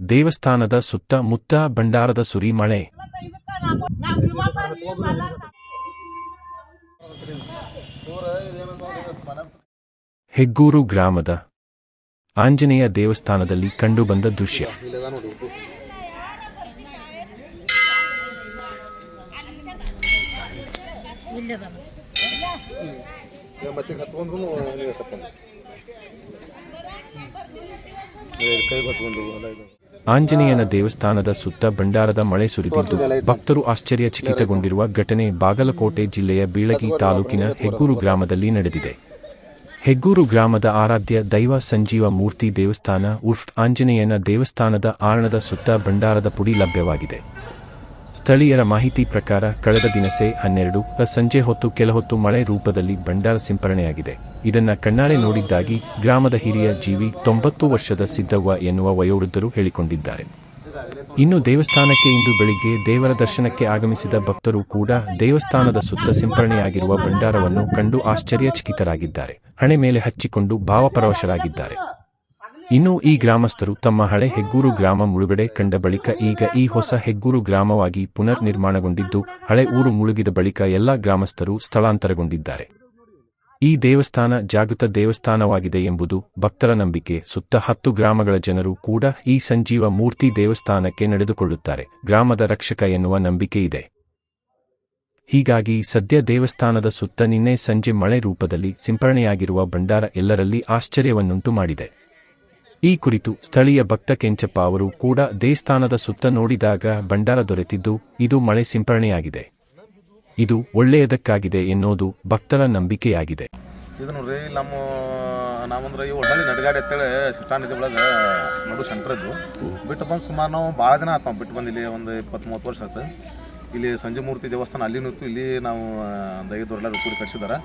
ದೇವಸ್ಥಾನದ ಸುತ್ತ ಮುತ್ತ ಭಂಡಾರದ ಸುರಿ ಮಳೆ. ಹೆಗ್ಗೂರು ಗ್ರಾಮದ ಆಂಜನೇಯ ದೇವಸ್ಥಾನದಲ್ಲಿ ಕಂಡುಬಂದ ದೃಶ್ಯ. ಕೈ ಆಂಜನೇಯನ ದೇವಸ್ಥಾನದ ಸುತ್ತ ಭಂಡಾರದ ಮಳೆ ಸುರಿದಿದ್ದು ಭಕ್ತರು ಆಶ್ಚರ್ಯಚಕಿತಗೊಂಡಿರುವ ಘಟನೆ ಬಾಗಲಕೋಟೆ ಜಿಲ್ಲೆಯ ಬೀಳಗಿ ತಾಲೂಕಿನ ಹೆಗ್ಗೂರು ಗ್ರಾಮದಲ್ಲಿ ನಡೆದಿದೆ. ಹೆಗ್ಗೂರು ಗ್ರಾಮದ ಆರಾಧ್ಯ ದೈವ ಸಂಜೀವ ಮೂರ್ತಿ ದೇವಸ್ಥಾನ ಉರ್ಫ್ ಆಂಜನೇಯನ ದೇವಸ್ಥಾನದ ಆರಣದ ಸುತ್ತ ಭಂಡಾರದ ಪುಡಿ ಲಭ್ಯವಾಗಿದೆ. ಸ್ಥಳೀಯರ ಮಾಹಿತಿ ಪ್ರಕಾರ ಕಳೆದ ದಿನಸೆ ಹನ್ನೆರಡು, ಸಂಜೆ ಹೊತ್ತು ಕೆಲಹೊತ್ತು ಮಳೆ ರೂಪದಲ್ಲಿ ಭಂಡಾರ ಸಿಂಪರಣೆಯಾಗಿದೆ. ಇದನ್ನ ಕಣ್ಣಾರೆ ನೋಡಿದ್ದಾಗಿ ಗ್ರಾಮದ ಹಿರಿಯ ಜೀವಿ ತೊಂಬತ್ತು ವರ್ಷದ ಸಿದ್ದವ್ವ ಎನ್ನುವ ವಯೋವೃದ್ಧರು ಹೇಳಿಕೊಂಡಿದ್ದಾರೆ. ಇನ್ನು ದೇವಸ್ಥಾನಕ್ಕೆ ಇಂದು ಬೆಳಿಗ್ಗೆ ದೇವರ ದರ್ಶನಕ್ಕೆ ಆಗಮಿಸಿದ ಭಕ್ತರು ಕೂಡ ದೇವಸ್ಥಾನದ ಸುತ್ತ ಸಿಂಪರಣೆಯಾಗಿರುವ ಭಂಡಾರವನ್ನು ಕಂಡು ಆಶ್ಚರ್ಯಚಕಿತರಾಗಿದ್ದಾರೆ. ಹಣೆ ಮೇಲೆ ಹಚ್ಚಿಕೊಂಡು ಭಾವಪರವಶರಾಗಿದ್ದಾರೆ. ಇನ್ನು ಈ ಗ್ರಾಮಸ್ಥರು ತಮ್ಮ ಹಳೆ ಹೆಗ್ಗೂರು ಗ್ರಾಮ ಮುಳುಗಡೆ ಕಂಡ ಬಳಿಕ ಈಗ ಈ ಹೊಸ ಹೆಗ್ಗೂರು ಗ್ರಾಮವಾಗಿ ಪುನರ್ ನಿರ್ಮಾಣಗೊಂಡಿದ್ದು ಹಳೆ ಊರು ಮುಳುಗಿದ ಬಳಿಕ ಎಲ್ಲಾ ಗ್ರಾಮಸ್ಥರು ಸ್ಥಳಾಂತರಗೊಂಡಿದ್ದಾರೆ. ಈ ದೇವಸ್ಥಾನ ಜಾಗೃತ ದೇವಸ್ಥಾನವಾಗಿದೆ ಎಂಬುದು ಭಕ್ತರ ನಂಬಿಕೆ. ಸುತ್ತ ಹತ್ತು ಗ್ರಾಮಗಳ ಜನರು ಕೂಡ ಈ ಸಂಜೀವ ಮೂರ್ತಿ ದೇವಸ್ಥಾನಕ್ಕೆ ನಡೆದುಕೊಳ್ಳುತ್ತಾರೆ. ಗ್ರಾಮದ ರಕ್ಷಕ ಎನ್ನುವ ನಂಬಿಕೆ ಇದೆ. ಹೀಗಾಗಿ ಸದ್ಯ ದೇವಸ್ಥಾನದ ಸುತ್ತ ನಿನ್ನೆ ಸಂಜೆ ಮಳೆ ರೂಪದಲ್ಲಿ ಸಿಂಪರಣೆಯಾಗಿರುವ ಭಂಡಾರ ಎಲ್ಲರಲ್ಲಿ ಆಶ್ಚರ್ಯವನ್ನುಂಟು ಮಾಡಿದೆ. ಈ ಕುರಿತು ಸ್ಥಳೀಯ ಭಕ್ತ ಕೆಂಚಪ್ಪ ಅವರು ಕೂಡ ದೇವಸ್ಥಾನದ ಸುತ್ತ ನೋಡಿದಾಗ ಭಂಡಾರ ದೊರೆತಿದ್ದು ಇದು ಮಳೆ ಸಿಂಪರಣೆಯಾಗಿದೆ. ಇದು ಒಳ್ಳೆಯದಕ್ಕಾಗಿದೆ ಎನ್ನುವುದು ಭಕ್ತರ ನಂಬಿಕೆಯಾಗಿದೆ. ಇದು ನೋಡ್ರಿ ನಮ್ಮ, ನಾವಂದ್ರೆ ಈ ಒಳ್ಳೆ ನಡಗಾಡಿ ಅಂತೇಳಿ ಸಿಸ್ಟಾನ್ ಇದೆ ಒಳಗೆ ನಡು ಸೆಂಟ್ರ್ ಇದ್ದು ಬಿಟ್ಟು ಬಂದು ಸುಮಾರು ನಾವು ಭಾಳ ದಿನ ಆಯ್ತು ಬಿಟ್ಟು ಬಂದು ಇಲ್ಲಿ ಒಂದು ಇಪ್ಪತ್ತು ಮೂವತ್ತು ವರ್ಷ ಆಯ್ತು ಇಲ್ಲಿ ಸಂಜೆ ಮೂರ್ತಿ ದೇವಸ್ಥಾನ ಅಲ್ಲಿ ನಿಂತು ಇಲ್ಲಿ ನಾವು ದೈವದವರೆಲ್ಲ ಕೂಡಿ ಕಟ್ಸಿದಾರೆ.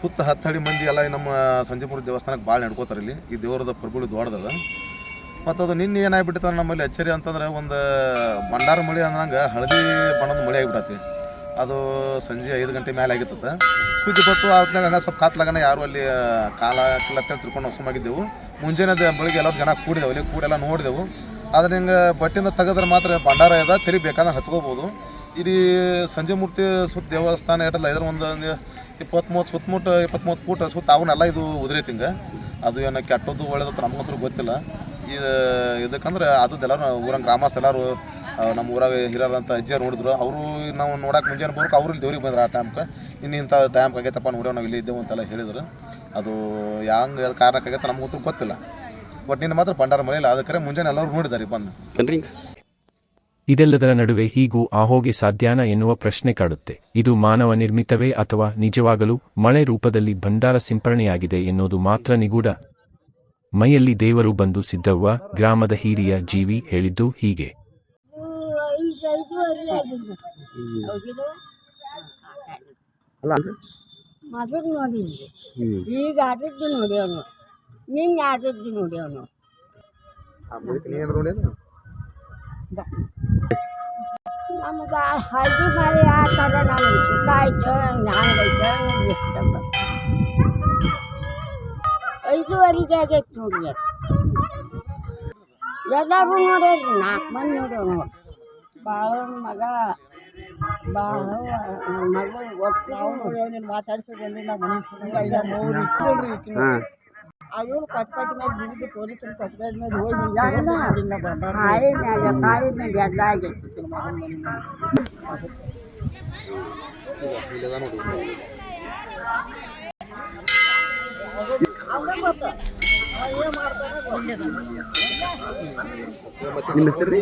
ಸುತ್ತ ಹತ್ತು ಹಡಿ ಮಂದಿ ಎಲ್ಲ ನಮ್ಮ ಸಂಜೀಪುರ ದೇವಸ್ಥಾನಕ್ಕೆ ಭಾಳ ನಡ್ಕೋತಾರೆ ಇಲ್ಲಿ. ಈ ದೇವರದ ಪ್ರಭುಳಿ ದೊಡ್ಡದದ. ಮತ್ತು ಅದು ನಿನ್ನೆ ಏನಾಗ್ಬಿಟ್ಟಿತ್ತು ನಮ್ಮಲ್ಲಿ ಎಚ್ಚರಿ ಅಂತಂದ್ರೆ ಒಂದು ಭಂಡಾರ ಮಳೆ ಅಂದಂಗೆ ಹಳದಿ ಬಣ್ಣದ ಮಳೆ ಆಗಿಬಿಟ್ಟತಿ ಅದು ಸಂಜೆ ಐದು ಗಂಟೆ ಮೇಲೆ ಆಗಿರ್ತದೆ ಸುದ್ದಿ ಬತ್ತು ಆದ್ಮೇಲೆ ಹಂಗೆ ಸ್ವಲ್ಪ ಕಾತ್ಲಾಗನ ಯಾರು ಅಲ್ಲಿ ಕಾಲ ಹಾಕಿಲ್ಲತ್ತ ತಿಳ್ಕೊಂಡು ಹೊಸಮಾಗಿದ್ದೆವು ಮುಂಜಾನೆ ಬೆಳಿಗ್ಗೆ ಎಲ್ಲರೂ ಜನ ಕೂಡಿದೆವು, ಅಲ್ಲಿ ಕೂಡೆಲ್ಲ ನೋಡಿದೆವು. ಆದ್ರೆ ಹಿಂಗೆ ಬಟ್ಟಿಂದ ತೆಗೆದ್ರೆ ಮಾತ್ರ ಭಂಡಾರ ಇದೆ ತೆರಿ ಬೇಕಾದ್ರೆ ಹಚ್ಕೋಬೋದು. ಇಡೀ ಸಂಜೆ ಮೂರ್ತಿ ಸುತ್ತ ದೇವಸ್ಥಾನ ಇರಲ್ಲ, ಇದ್ರ ಒಂದು ಇಪ್ಪತ್ತು ಮೂವತ್ತು ಸುತ್ತಮುತ್ತ ಇಪ್ಪತ್ತು ಮೂವತ್ತು ಫೂಟ್ ಸುತ್ತ ಅವನ್ನೆಲ್ಲ ಇದು ಉದುರೈತಿ ಹಿಂಗೆ ಅದು ಏನೋ ಕೆಟ್ಟದ್ದು ಒಳ್ಳೇದು ನಮಗಂತೂ ಗೊತ್ತಿಲ್ಲ. ಇದು, ಇದಕ್ಕಂದ್ರೆ ಎಲ್ಲರೂ ಊರಂಗೆ ಗ್ರಾಮಸ್ಥ ಎಲ್ಲರೂ ನಮ್ಮ ಊರಾಗ ಹಿರಿಯರಂತ ಅಜ್ಜಿಯರು ನೋಡಿದ್ರು. ಅವರು ನಾವು ನೋಡಕ್ಕೆ ಮುಂಜಾನೆ ಬರೋಕೆ ಅವರು ಇಲ್ಲಿ ದೇವ್ರಿಗೆ ಬಂದ್ರೆ ಆ ಟೈಮ್ಗೆ ಇನ್ನು ಇಂಥ ಟೈಮ್ ಆಗೈತಪ್ಪ, ನೋಡೋ ನಾವು ಇಲ್ಲಿ ಇದ್ದೇವೆ ಅಂತೆಲ್ಲ ಹೇಳಿದ್ರು. ಅದು ಹ್ಯಾಂಗೆ ಅದು ಕಾರಣಕ್ಕಾಗೈತೆ ನಮಗಂತೂ ಗೊತ್ತಿಲ್ಲ. ಬಟ್ ನಿನ್ನ ಮಾತ್ರ ಭಂಡಾರ ಮಳೆ ಇಲ್ಲ ಅದಕ್ಕೆ ಮುಂಜಾನೆ ಎಲ್ಲರೂ ನೋಡಿದ್ದಾರೆ ಬಂದು. ಇದೆಲ್ಲದರ ನಡುವೆ ಹೀಗೂ ಆಹೋಗೆ ಸಾಧ್ಯಾನ ಎನ್ನುವ ಪ್ರಶ್ನೆ ಕಾಡುತ್ತೆ. ಇದು ಮಾನವ ನಿರ್ಮಿತವೇ ಅಥವಾ ನಿಜವಾಗಲೂ ಮಳೆ ರೂಪದಲ್ಲಿ ಭಂಡಾರ ಸಿಂಪರಣೆಯಾಗಿದೆ ಎನ್ನುವುದು ಮಾತ್ರ ನಿಗೂಢ. ಮೈಯಲ್ಲಿ ದೇವರು ಬಂದು ಸಿದ್ದವ್ವ ಗ್ರಾಮದ ಹಿರಿಯ ಜೀವಿ ಹೇಳಿದ್ದು ಹೀಗೆ. ಈಗ ನೋಡ್ಯಾವನು ನಿನ್ನೆ ನೋಡ್ಯಾವನು ನಮ್ಗೆ ಹಳದಿ ಮಳೆ ಆ ಥರ ನಮ್ಗೆ ಸುಖ ಆಯ್ತು ಹಂಗೈತೆ ಇಷ್ಟಪ್ಪ ಐದುವರೆಗೆ ಆಗೈತೆ ನೋಡಿ ಎಲ್ಲರೂ ನೋಡ್ಯಾರ್ರಿ ನಾಲ್ಕು ಮಂದಿ ನೋಡ್ಯಾವ ನೋಡಿ ಬಾಳವನ ಮಗ ಬಾಳ ಮಗಳು ಒಟ್ಟು ನಾವು ಮಾತಾಡ್ಸೋದ್ರಿ ಅವ್ರು ಕಟ್ಪಾಟಿ ಮೇಲೆ ಬಿದ್ದು ಪೊಲೀಸರು ಕಟ್ಪಾಟಿ ಮೇಲೆ ಹೋಗಿ ಕಾಯಿ ಮೇಲೆ ಕಾಯಿ ಮೇಲೆ ಎಲ್ಲ ಆಗೈತಿ ನಿಮ್ಮ ಹೆಸರು